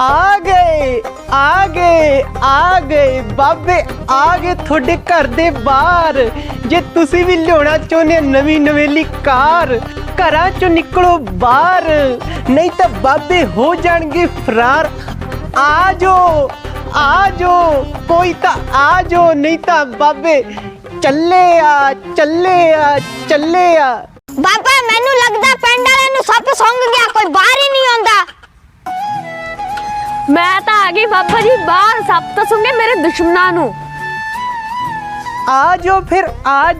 ਆ ਗਏ ਆ ਗਏ ਆ ਗਏ ਬਾਬੇ ਆ ਗਏ ਤੁਹਾਡੇ ਘਰ ਦੇ ਬਾਹਰ। ਜੇ ਤੁਸੀਂ ਵੀ ਲਿਆਉਣਾ ਚਾਹੁੰਦੇ ਹੋ ਨਵੀਂ ਨਵੇਲੀ ਕਾਰ, ਘਰਾਂ ਚੋਂ ਨਿਕਲੋ ਬਾਹਰ। ਨਹੀਂ ਤਾਂ ਬਾਬੇ ਹੋ ਜਾਣਗੇ ਫਰਾਰ। ਆ ਜਾਓ ਆ ਜਾਓ, ਕੋਈ ਤਾਂ ਆ ਜਾਓ, ਨਹੀਂ ਤਾਂ ਬਾਬੇ ਚੱਲੇ ਆ ਚੱਲੇ ਆ ਚੱਲੇ ਆ। ਬਾਬਾ, ਮੈਨੂੰ ਲੱਗਦਾ ਪਿੰਡ ਵਾਲਿਆਂ ਨੂੰ ਸੱਪ ਸੁੰਘ ਗਿਆ, ਕੋਈ ਬਾਹਰ ਹੀ ਨਹੀਂ ਆਉਂਦਾ। ਮੈਂ ਤਾਂ ਆ ਗਈ ਬਾਬਾ ਜੀ ਬਾਹਰ ਸੱਪ ਤਾਂ ਸੁਣਗੇ ਮੇਰੇ ਦੁਸ਼ਮਣਾਂ ਨੂੰ। ਆ ਫਿਰ ਆ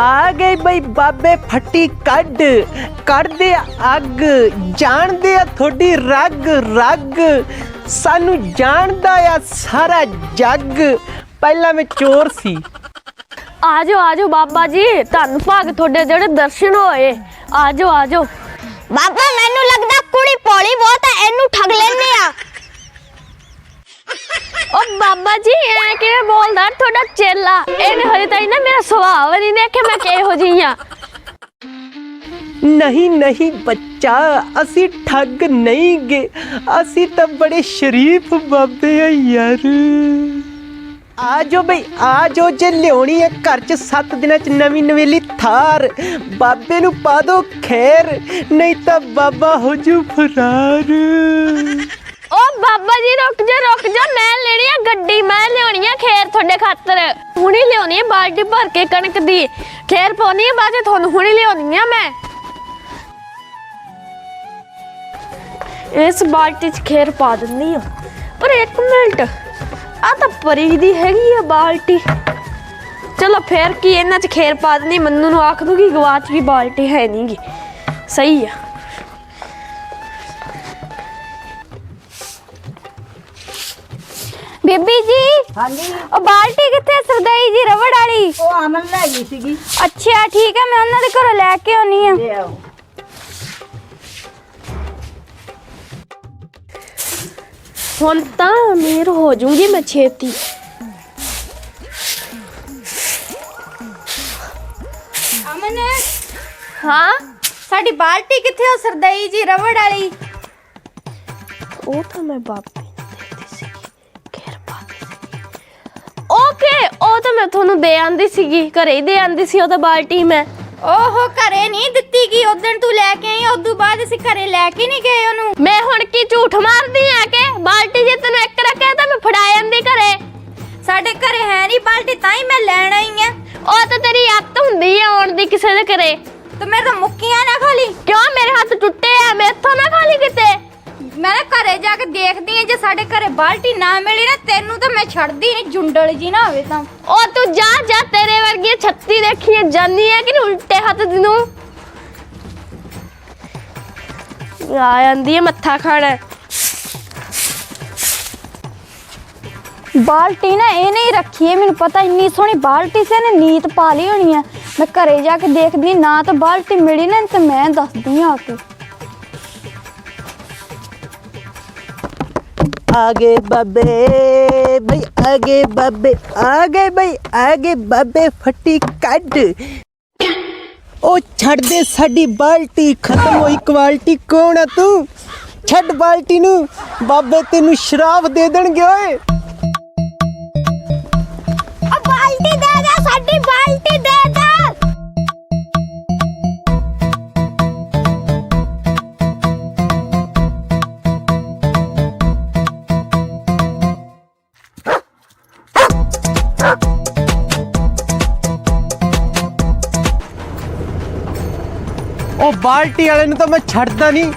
ਆ ਗਏ ਬਈ ਬਾਬੇ ਫੱਟੀ ਕੱਢ। ਕੱਢਦੇ ਅੱਗ ਜਾਣਦੇ ਆ ਤੁਹਾਡੀ ਰੱਗ ਰੱਗ। ਸਾਨੂੰ ਜਾਣਦਾ ਆ ਸਾਰਾ ਜੱਗ। ਪਹਿਲਾਂ ਮੈਂ ਚੋਰ ਸੀ। ਆ ਜਾਓ ਆ ਜਾਓ ਬਾਬਾ ਜੀ ਧੰਨ ਭਾਗ ਤੁਹਾਡੇ ਜਿਹੜੇ ਦਰਸ਼ਨ ਹੋਏ। ਆ ਜਾਓ ਆ ਜਾਓ। ਬਾਬਾ ਮੈਨੂੰ ਲੱਗਦਾ ਕੁੜੀ ਭੋਲੀ ਬਹੁਤ ਹੈ ਇਹਨੂੰ ਠੱਗ ਲੈਨੇ ਆ। ਉਹ ਬਾਬਾ ਜੀ ਐ ਕਿਵੇਂ ਬੋਲਦਾ? ਤੁਹਾਡਾ ਚੇਲਾ। ਇਹਨੇ ਹਜੇ ਤਾਈ ਨਾ ਮੇਰਾ ਸੁਭਾਅ ਵੀ ਨਹੀਂ ਦੇਖਿਆ ਮੈਂ ਕਿਹੋ ਜਿਹੀ ਆ। ਨਹੀਂ ਨਹੀਂ ਬੱਚਾ ਅਸੀਂ ਠੱਗ ਨਹੀਂ ਗੇ ਅਸੀਂ ਤਾਂ ਬੜੇ ਸ਼ਰੀਫ ਬਾਬੇ ਆ ਯਾਰ। ਆ ਜੋ ਬਈ ਆ ਜਾਓ ਜੇ ਲਿਆਉਣੀ ਹੈ ਘਰ ਚ 7 ਦਿਨਾਂ ਚ ਨਵੀਂ ਨਵੇਲੀ ਥਾਰ, ਬਾਬੇ ਨੂੰ ਪਾ ਦੋ ਖੈਰ, ਨਹੀਂ ਤਾਂ ਬਾਬਾ ਹੋ ਜੂ ਫਰਾਰ। ਉਹ ਬਾਬਾ ਜੀ, ਰੁਕ ਜਾ ਰੁਕ ਜਾ, ਮੈਂ ਲੈਣੀ ਆ ਗੱਡੀ, ਮੈਂ ਲਿਆਉਣੀ ਆ ਖੇਰ ਤੁਹਾਡੇ ਖਾਤਰ। ਹੁਣੀ ਲਿਆਉਣੀ ਆ ਬਾਲਟੀ ਭਰ ਕੇ ਕਣਕ ਦੀ। ਖੇਰ ਪਾਉਣੀ ਆ, ਬਾਅਦ ਚ ਤੁਹਾਨੂੰ ਹੁਣੀ ਲਿਆਉਣੀ ਆ ਮੈਂ। ਇਸ ਬਾਲਟੀ 'ਚ ਖੇਰ ਪਾ ਦਿੰਦੀ ਆ। ਪਰ ਇੱਕ ਮਿੰਟ। ਆ ਤਾਂ ਪਰੀ ਦੀ ਹੈਗੀ ਆ ਬਾਲਟੀ। ਚਲੋ ਫੇਰ ਕੀ ਇਹਨਾਂ 'ਚ ਖੇਰ ਪਾ ਦਿੰਦੀ ਮੰਨੂ ਨੂੰ ਆਖ ਦੂਗੀ ਗਵਾਚ ਗਈ ਬਾਲਟੀ ਹੈ ਨਹੀਂਗੀ ਸਹੀ ਆ। ਬੀਬੀ ਜੀ ਹਾਂਜੀ। ਉਹ ਬਾਲਟੀ ਕਿੱਥੇ ਸਰਦਾਈ ਜੀ ਰਬੜ ਵਾਲੀ? ਉਹ ਅਮਨ ਲੈ ਗਈ ਸੀਗੀ। ਅੱਛਾ ਠੀਕ ਹੈ ਮੈਂ ਉਹਨਾਂ ਦੇ ਘਰੋਂ ਲੈ ਕੇ ਆਉਣੀ ਆ। ਲੈ ਆਓ। ਹੁਣ ਤਾਂ ਅਮੀਰ ਹੋ ਜੂੰਗੀ ਮੈਂ ਛੇਤੀ। ਅਮਨ ਹਾਂ? ਸਾਡੀ ਬਾਲਟੀ ਕਿੱਥੇ ਹੋ ਸਰਦਾਈ ਜੀ ਰਬੜ ਵਾਲੀ? ਉਹ ਤਾਂ ਮੈਂ ਬਾਪੇ ਨੂੰ ਦੇਤੀ ਸੀ ਘੇਰ ਪਾ ਓਕੇ ਉਹ ਤਾਂ ਮੈਂ ਤੁਹਾਨੂੰ ਦੇ ਆਂਦੀ ਸੀਗੀ ਘਰੇ ਹੀ ਦੇ ਆਂਦੀ ਸੀ ਉਹ ਤਾਂ ਬਾਲਟੀ ਮੈਂ। ਓਹੋ ਘਰੇ ਨਹੀਂ ਦਿੱਤੀ ਕੀ ਉਦੋਂ ਤੂੰ ਲੈ ਕੇ ਆਈ ਉਦੋਂ ਬਾਅਦ ਅਸੀਂ ਘਰੇ ਲੈ ਕੇ ਨਹੀਂ ਗਏ ਉਹਨੂੰ। ਮੈਂ ਹੁਣ ਕੀ ਝੂਠ ਮਾਰਦੀ ਆ ਕਿ ਬਾਲਟੀ ਜੇ ਤੈਨੂੰ ਇੱਕ ਰੱਖਿਆ ਤਾਂ ਮੈਂ ਫੜਾ ਜਾਂਦੀ ਘਰੇ। ਸਾਡੇ ਘਰੇ ਹੈ ਨਹੀਂ ਬਾਲਟੀ ਤਾਂ ਹੀ ਮੈਂ ਲੈਣ ਆਈ ਆ। ਉਹ ਤਾਂ ਤੇਰੀ ਅੱਤ ਹੁੰਦੀ ਆ ਆਉਣ ਦੀ ਕਿਸੇ ਦੇ ਘਰੇ। ਤੇ ਮੇਰੇ ਤਾਂ ਮੁੱਕੀਆਂ ਨਾ ਖਾਲੀ। ਕਿਉਂ ਮੇਰੇ ਹੱਥ ਟੁੱਟੇ ਆ? ਮੈਥੋਂ ਨਾ ਖਾਲੀ ਕਿਤੇ? ਮੈਂ ਨਾ ਘਰੇ ਜਾ ਕੇ ਦੇਖਦੀ ਆ ਜੇ ਸਾਡੇ ਘਰੇ ਬਾਲਟੀ ਨਾ ਮਿਲੀ ਨਾ ਤੈਨੂੰ ਤਾਂ ਮੈਂ ਛੱਡਦੀ ਨਹੀਂ ਜੁੰਡਲ ਜੀ ਨਾ ਹੋਵੇ ਤਾਂ। ਉਹ ਤੂੰ ਜਾ ਜਾ ਤੇਰੇ ਵਰਗੀ ਛੱਤੀ ਦੇਖੀਏ ਜਾਨੀ ਆ ਕਿ ਨਹੀਂ ਉਲਟੇ ਹੱਥ ਨੂੰ ਆ ਜਾਂਦੀ ਹੈ ਮੱਥਾ ਖਾਣਾ। ਬਾਲਟੀ ਨਾ ਇਹ ਨਹੀਂ ਰੱਖੀ ਹੈ ਮੈਨੂੰ ਪਤਾ ਇੰਨੀ ਸੋਹਣੀ ਬਾਲਟੀ ਸੀ ਇਹਨੇ ਨੀਤ ਪਾ ਲਈ ਹੋਣੀ ਆ। ਮੈਂ ਘਰੇ ਜਾ ਕੇ ਦੇਖਦੀ ਹਾਂ, ਨਾ ਤਾਂ ਬਾਲਟੀ ਮਿਲੀ ਨਾ ਤੇ ਮੈਂ ਦੱਸਦੀ ਆ ਆ ਕੇ। ਆਗੇ ਬਾਬੇ ਬਈ ਆਗੇ ਬਾਬੇ ਆਗੇ ਬਈ ਆਗੇ ਬਾਬੇ ਫੱਟੀ ਕੱਢ ਉਹ ਛੱਡ ਦੇ ਸਾਡੀ ਬਾਲਟੀ ਖਤਮ ਹੋਈ ਕੁਆਲਿਟੀ ਕੌਣ ਆ ਤੂੰ ਛੱਡ ਬਾਲਟੀ ਨੂੰ ਬਾਬੇ ਤੈਨੂੰ ਸ਼ਰਾਬ ਦੇ ਦੇਣਗੇ ਓਏ ਉਹ ਬਾਲਟੀ ਵਾਲੇ ਨੂੰ ਤਾਂ ਮੈਂ ਛੱਡਦਾ ਨਹੀਂ।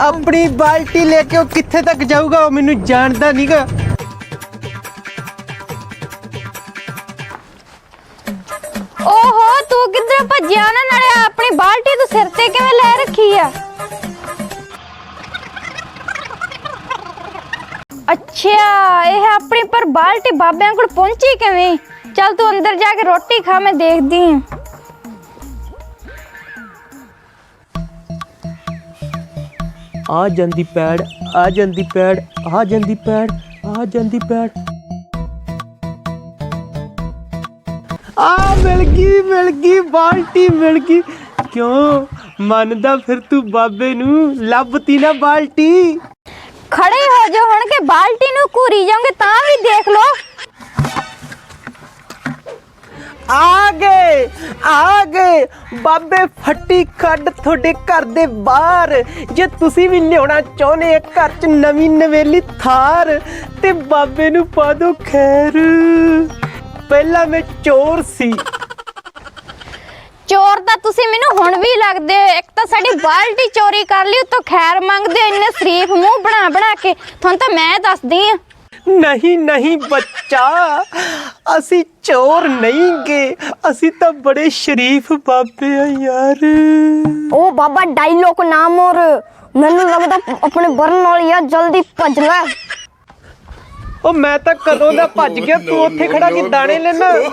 ਆਪਣੀ ਬਾਲਟੀ ਲੈ ਕੇ ਉਹ ਕਿੱਥੇ ਤੱਕ ਜਾਊਗਾ ਉਹ ਮੈਨੂੰ ਜਾਣਦਾ ਨਹੀਂਗਾ। ਓਹੋ ਤੂੰ ਕਿੱਧਰ ਭੱਜਿਆ? ਨਾ ਨਾਲੇ ਆਪਣੀ ਬਾਲਟੀ ਤੂੰ ਸਿਰ ਤੇ ਕਿਵੇਂ ਲੈ ਰੱਖੀ ਆ? ਅੱਛਾ ਇਹ ਆਪਣੀ ਪਰ ਬਾਲਟੀ ਬਾਬਿਆਂ ਕੋਲ ਪਹੁੰਚੀ ਕਿਵੇਂ? ਚੱਲ ਤੂੰ ਅੰਦਰ ਜਾ ਕੇ ਰੋਟੀ ਖਾ ਮੈਂ ਦੇਖਦੀ ਹਾਂ। ਆ ਜਾਂਦੀ ਪੈੜ, ਆ ਜਾਂਦੀ ਪੈੜ, ਆ ਜਾਂਦੀ ਪੈੜ, ਆ ਜਾਂਦੀ ਪੈੜ। ਆ ਮਿਲ ਗਈ ਮਿਲ ਗਈ, ਬਾਲਟੀ ਮਿਲ ਗਈ। ਕਿਉਂ? ਮੰਨਦਾ ਫਿਰ ਤੂੰ ਬਾਬੇ ਨੂੰ, ਲੱਭਤੀ ਨਾ ਬਾਲਟੀ। ਖੜੇ ਹੋ ਜਾ ਹੁਣ ਕਿ ਬਾਲਟੀ ਨੂੰ ਘੂਰੀ ਜਾਓਗੇ ਤਾਂ ਵੀ ਦੇਖ ਲਓ। ਆ ਗਏ ਆ ਗਏ ਬਾਬੇ ਫੱਟੀ ਕੱਢ ਤੁਹਾਡੇ ਘਰ ਦੇ ਬਾਹਰ। ਜੇ ਤੁਸੀਂ ਵੀ ਲਿਆਉਣਾ ਚਾਹੁੰਦੇ ਆ ਘਰ 'ਚ ਨਵੀਂ ਨਵੇਲੀ ਥਾਰ ਤੇ ਬਾਬੇ ਨੂੰ ਪਾ ਦਿਓ ਖੈਰ। ਪਹਿਲਾਂ ਮੈਂ ਚੋਰ ਸੀ। ਚੋਰ ਤਾਂ ਤੁਸੀਂ ਮੈਨੂੰ ਹੁਣ ਵੀ ਲੱਗਦੇ ਹੋ। ਇੱਕ ਤਾਂ ਸਾਡੀ ਬਾਲਟੀ ਚੋਰੀ ਕਰ ਲਈ ਉਤੋਂ ਖੈਰ ਮੰਗਦੇ ਹੋ ਇੰਨੇ ਸ਼ਰੀਫ ਮੂੰਹ ਬਣਾ ਬਣਾ ਕੇ। ਤੁਹਾਨੂੰ ਤਾਂ ਮੈਂ ਦੱਸਦੀ ਆ ਨਹੀਂ ਨਹੀਂ ਬੱਚਾ ਅਸੀਂ ਚੋਰ ਨਹੀਂ ਗੇ। ਅਸੀਂ ਤਾਂ ਬੜੇ ਸ਼ਰੀਫ ਬਾਬੇ ਆ ਯਾਰ। ਉਹ ਬਾਬਾ ਡਾਇਲੋਗ ਨਾ ਮੋਰ। ਮੈਨੂੰ ਲੱਗਦਾ ਆਪਣੇ ਬਰਨ ਵਾਲੀ ਆ ਜਲਦੀ ਭੱਜ ਲੈ। ਉਹ ਮੈਂ ਤਾਂ ਕਦੋਂ ਦਾ ਭੱਜ ਗਿਆ ਤੂੰ ਉੱਥੇ ਖੜਾ ਕੀ ਦਾਣੇ ਲੈਣਾ